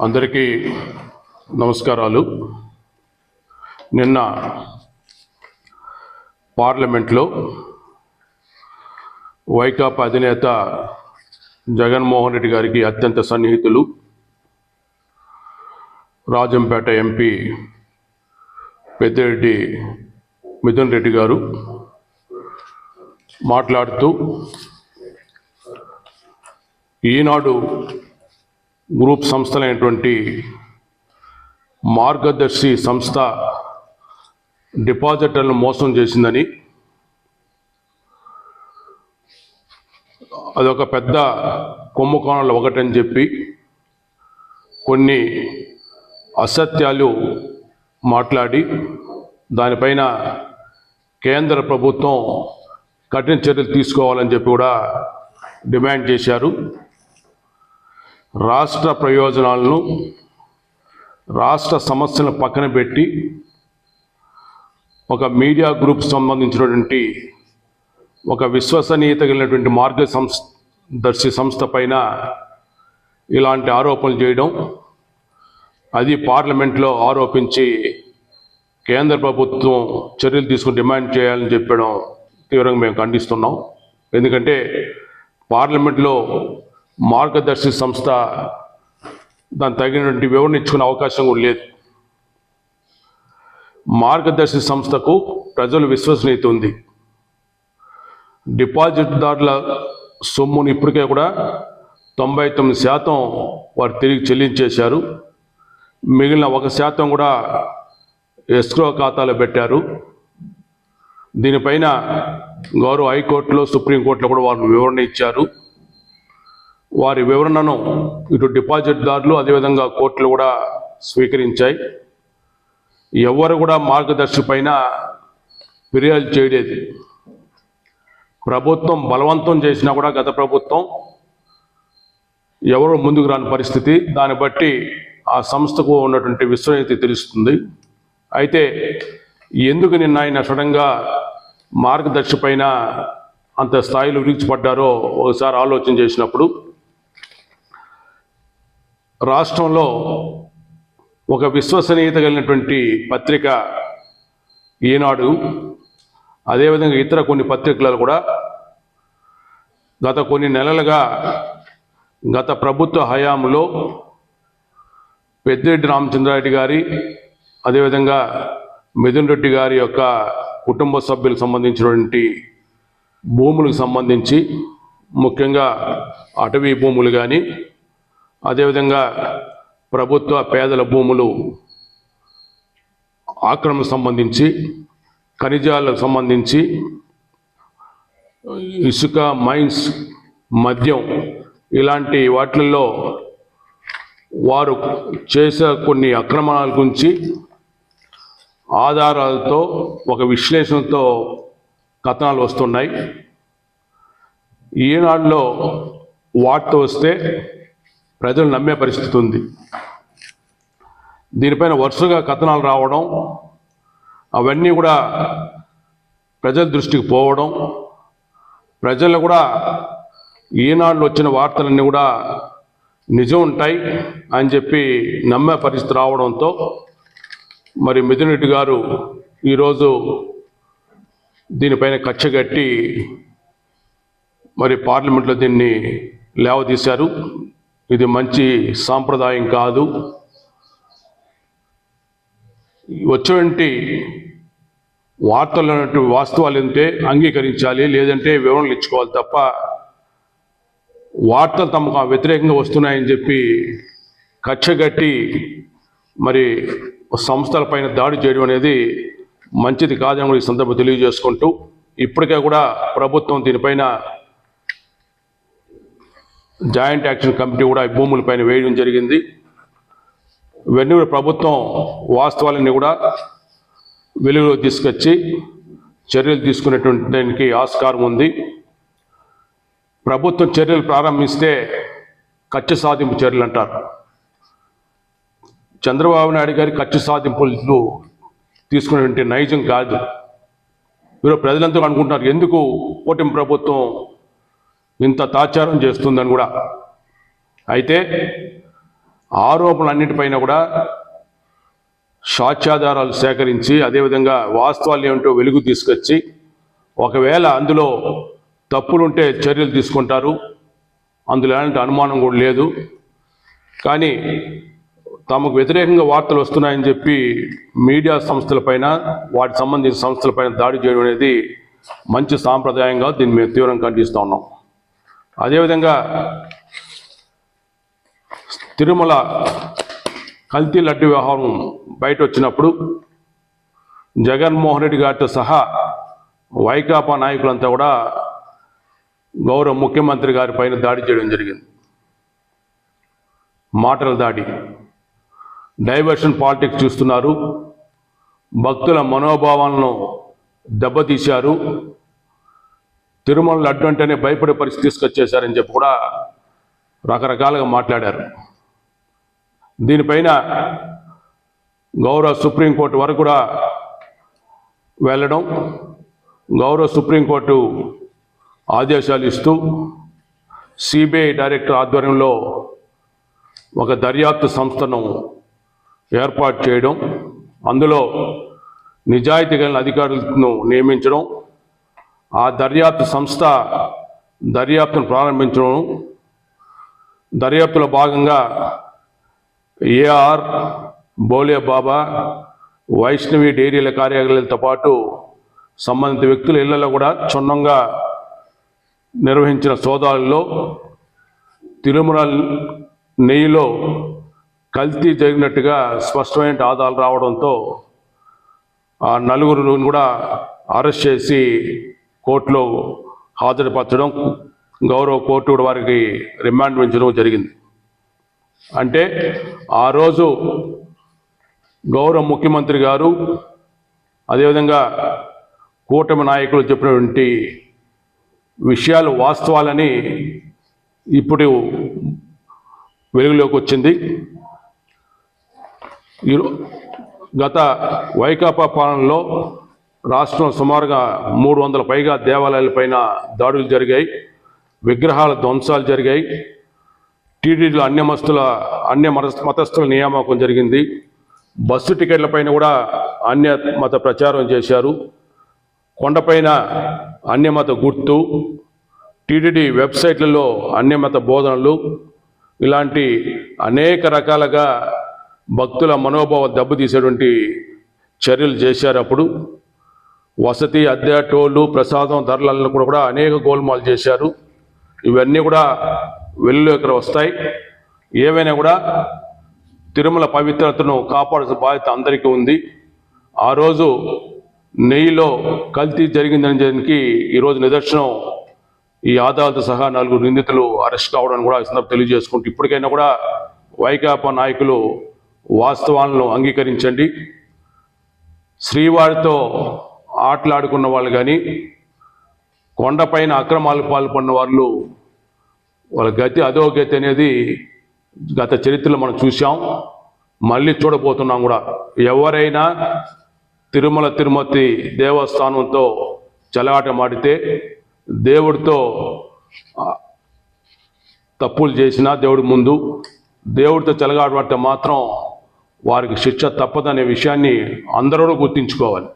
అందరికీ నమస్కారాలు. నిన్న పార్లమెంట్లో వైకాపా అధినేత జగన్మోహన్ రెడ్డి గారికి అత్యంత సన్నిహితులు రాజంపేట ఎంపీ పెద్దిరెడ్డి మిథున్ రెడ్డి గారు మాట్లాడుతూ ఈనాడు గ్రూప్ సంస్థలైనటువంటి మార్గదర్శి సంస్థ డిపాజిటర్లను మోసం చేసిందని అదొక పెద్ద కుంభకోణాలు ఒకటని చెప్పి కొన్ని అసత్యాలు మాట్లాడి దానిపైన కేంద్ర ప్రభుత్వం కఠిన చర్యలు తీసుకోవాలని చెప్పి కూడా డిమాండ్ చేశారు. రాష్ట్ర ప్రయోజనాలను రాష్ట్ర సమస్యలను పక్కన పెట్టి ఒక మీడియా గ్రూప్ సంబంధించినటువంటి ఒక విశ్వసనీయత కలిగినటువంటి మార్గ సంస్థ దర్శి సంస్థ పైన ఇలాంటి ఆరోపణలు చేయడం అది పార్లమెంట్లో ఆరోపించి కేంద్ర ప్రభుత్వం చర్యలు తీసుకుని డిమాండ్ చేయాలని చెప్పడం తీవ్రంగా మేము ఖండిస్తున్నాం. ఎందుకంటే పార్లమెంట్లో మార్గదర్శి సంస్థ దాని తగినటువంటి వివరణ ఇచ్చుకునే అవకాశం కూడా లేదు. మార్గదర్శి సంస్థకు ప్రజలు విశ్వసనీయత ఉంది. డిపాజిట్దారుల సొమ్మును ఇప్పటికే కూడా తొంభై తొమ్మిది శాతం వారు తిరిగి చెల్లించేశారు. మిగిలిన ఒక శాతం కూడా ఎస్క్రో ఖాతాలో పెట్టారు. దీనిపైన గౌరవ హైకోర్టులో సుప్రీంకోర్టులో కూడా వారు వివరణ ఇచ్చారు. వారి వివరణను ఇటు డిపాజిట్దారులు అదేవిధంగా కోర్టులు కూడా స్వీకరించాయి. ఎవరు కూడా మార్గదర్శి పైన ఫిర్యాదు చేయలేదు. ప్రభుత్వం బలవంతం చేసినా కూడా గత ప్రభుత్వం ఎవరు ముందుకు రాని పరిస్థితి. దాన్ని బట్టి ఆ సంస్థకు ఉన్నటువంటి విశ్వనీతి తెలుస్తుంది. అయితే ఎందుకు నిన్న ఆయన సడన్గా మార్గదర్శి పైన అంత స్థాయిలో విరిచిపడ్డారో ఒకసారి ఆలోచన చేసినప్పుడు రాష్ట్రంలో ఒక విశ్వసనీయత కలిగినటువంటి పత్రిక ఈనాడు అదేవిధంగా ఇతర కొన్ని పత్రికలు కూడా గత కొన్ని నెలలుగా గత ప్రభుత్వ హయాంలో పెద్దిరెడ్డి రామచంద్రారెడ్డి గారి అదేవిధంగా మిథున్ రెడ్డి గారి యొక్క కుటుంబ సభ్యులకు సంబంధించినటువంటి భూములకు సంబంధించి ముఖ్యంగా అటవీ భూములు కానీ అదేవిధంగా ప్రభుత్వ పేదల భూములు ఆక్రమణ సంబంధించి ఖనిజాలకు సంబంధించి ఇసుక మైన్స్ మద్యం ఇలాంటి వాటిల్లో వారు చేసే కొన్ని అక్రమణాల గురించి ఆధారాలతో ఒక విశ్లేషణతో కథనాలు వస్తున్నాయి. ఈనాడులో వార్త వస్తే ప్రజలు నమ్మే పరిస్థితి ఉంది. దీనిపైన వరుసగా కథనాలు రావడం అవన్నీ కూడా ప్రజల దృష్టికి పోవడం ప్రజలు కూడా ఈనాడు వచ్చిన వార్తలన్నీ కూడా నిజం ఉంటాయి అని చెప్పి నమ్మే పరిస్థితి రావడంతో మరి మిథున్ గారు ఈరోజు దీనిపైన కచ్చగట్టి మరి పార్లమెంట్లో దీన్ని లేవదీశారు. ఇది మంచి సాంప్రదాయం కాదు. వచ్చేటువంటి వార్తలు అనేటువంటి వాస్తవాలు ఏంటంటే అంగీకరించాలి లేదంటే వివరణలు ఇచ్చుకోవాలి తప్ప వార్తలు తమకు వ్యతిరేకంగా వస్తున్నాయని చెప్పి కచ్చగట్టి మరి సంస్థలపైన దాడి చేయడం అనేది మంచిది కాదని కూడా ఈ సందర్భం తెలియజేసుకుంటూ ఇప్పటికే కూడా ప్రభుత్వం దీనిపైన జాయింట్ యాక్షన్ కమిటీ కూడా ఈ భూములపైన వేయడం జరిగింది. ఇవన్నీ కూడా ప్రభుత్వం వాస్తవాలన్నీ కూడా వెలుగులో తీసుకొచ్చి చర్యలు తీసుకునేటువంటి దానికి ఆస్కారం ఉంది. ప్రభుత్వం చర్యలు ప్రారంభిస్తే ఖర్చు సాధింపు చర్యలు అంటారు. చంద్రబాబు నాయుడు గారి ఖర్చు సాధింపులు తీసుకునేటువంటి నైజం కాదు. మీరు ప్రజలంతా అనుకుంటున్నారు ఎందుకు కూటమి ప్రభుత్వం ఇంత తాచారం చేస్తుందని కూడా. అయితే ఆరోపణలన్నిటిపైన కూడా సాక్ష్యాధారాలు సేకరించి అదేవిధంగా వాస్తవాలు ఏమిటో వెలుగు తీసుకొచ్చి ఒకవేళ అందులో తప్పులుంటే చర్యలు తీసుకుంటారు. అందులో ఎలాంటి అనుమానం కూడా లేదు. కానీ తమకు వ్యతిరేకంగా వార్తలు వస్తున్నాయని చెప్పి మీడియా సంస్థలపైన వాటికి సంబంధించిన సంస్థలపైన దాడి చేయడం అనేది మంచి సాంప్రదాయంగా దీన్ని మేము తీవ్రంగా ఖండిస్తూ ఉన్నాం. అదేవిధంగా తిరుమల కల్తీ లడ్డు వ్యవహారం బయట వచ్చినప్పుడు జగన్మోహన్ రెడ్డి గారితో సహా వైకాపా నాయకులంతా కూడా గౌరవ ముఖ్యమంత్రి గారి పైన దాడి చేయడం జరిగింది. మాటల దాడి. డైవర్షన్ పాలిటిక్స్ చూస్తున్నారు. భక్తుల మనోభావాలను దెబ్బతీశారు. తిరుమల లడ్డు అంటేనే భయపడే పరిస్థితి తీసుకొచ్చేశారని చెప్పి కూడా రకరకాలుగా మాట్లాడారు. దీనిపైన గౌరవ సుప్రీంకోర్టు వరకు కూడా వెళ్ళడం గౌరవ సుప్రీంకోర్టు ఆదేశాలు ఇస్తూ సిబిఐ డైరెక్టర్ ఆధ్వర్యంలో ఒక దర్యాప్తు సంస్థను ఏర్పాటు చేయడం అందులో నిజాయితీ కలిగిన అధికారులను నియమించడం ఆ దర్యాప్తు సంస్థ దర్యాప్తును ప్రారంభించడం దర్యాప్తులో భాగంగా ఏఆర్ బోలే బాబా వైష్ణవి డైరీల కార్యాలయాలతో పాటు సంబంధిత వ్యక్తుల ఇళ్ళలో కూడా క్షుణ్ణంగా నిర్వహించిన సోదాలలో తిరుమల నెయ్యిలో కల్తీ జరిగినట్టుగా స్పష్టమైన ఆధారాలు రావడంతో ఆ నలుగురు కూడా అరెస్ట్ చేసి కోర్టులో హాజరుపరచడం గౌరవ కోర్టు వారికి రిమాండ్ పెంచడం జరిగింది. అంటే ఆ రోజు గౌరవ ముఖ్యమంత్రి గారు అదేవిధంగా కూటమి నాయకులు చెప్పినటువంటి విషయాలు వాస్తవాలని ఇప్పుడు వెలుగులోకి వచ్చింది. ఈరో- గత వైకాపా పాలనలో రాష్ట్రం సుమారుగా మూడు వందల పైగా దేవాలయాలపైన దాడులు జరిగాయి విగ్రహాల ధ్వంసాలు జరిగాయి టీడీలో అన్యమస్తుల అన్య మత మతస్థుల నియామకం జరిగింది. బస్సు టికెట్లపైన కూడా అన్య మత ప్రచారం చేశారు. కొండపైన అన్యమత గుర్తు టీటీడీ వెబ్సైట్లలో అన్యమత బోధనలు ఇలాంటి అనేక రకాలుగా భక్తుల మనోభావం దెబ్బతీసేటువంటి చర్యలు చేశారు అప్పుడు. వసతి అద్దె టోళ్ళు ప్రసాదం ధరలను కూడా కూడా అనేక గోల్మాలు చేశారు. ఇవన్నీ కూడా వెలుగులోకి వస్తాయి. ఏవైనా కూడా తిరుమల పవిత్రతను కాపాడాల్సిన బాధ్యత అందరికీ ఉంది. ఆ రోజు నెయ్యిలో కల్తీ జరిగిందని దానికి ఈరోజు నిదర్శనం. ఈ ఆదాలతో సహా నలుగురు నిందితులు అరెస్ట్ కావడం కూడా ఈ తెలియజేసుకుంటూ ఇప్పటికైనా కూడా వైకాపా నాయకులు వాస్తవాలను అంగీకరించండి. శ్రీవారితో ఆటలాడుకున్న వాళ్ళు కానీ కొండపైన అక్రమాలు పాల్పడిన వాళ్ళు వాళ్ళ గతి అదో గతి అనేది గత చరిత్రలో మనం చూసాం మళ్ళీ చూడబోతున్నాం కూడా. ఎవరైనా తిరుమల తిరుమతి దేవస్థానంతో చెలగాటమాడితే దేవుడితో తప్పులు చేసినా దేవుడి ముందు దేవుడితో చెలగాటమాడితే మాత్రం వారికి శిక్ష తప్పదనే విషయాన్ని అందరూ గుర్తించుకోవాలి.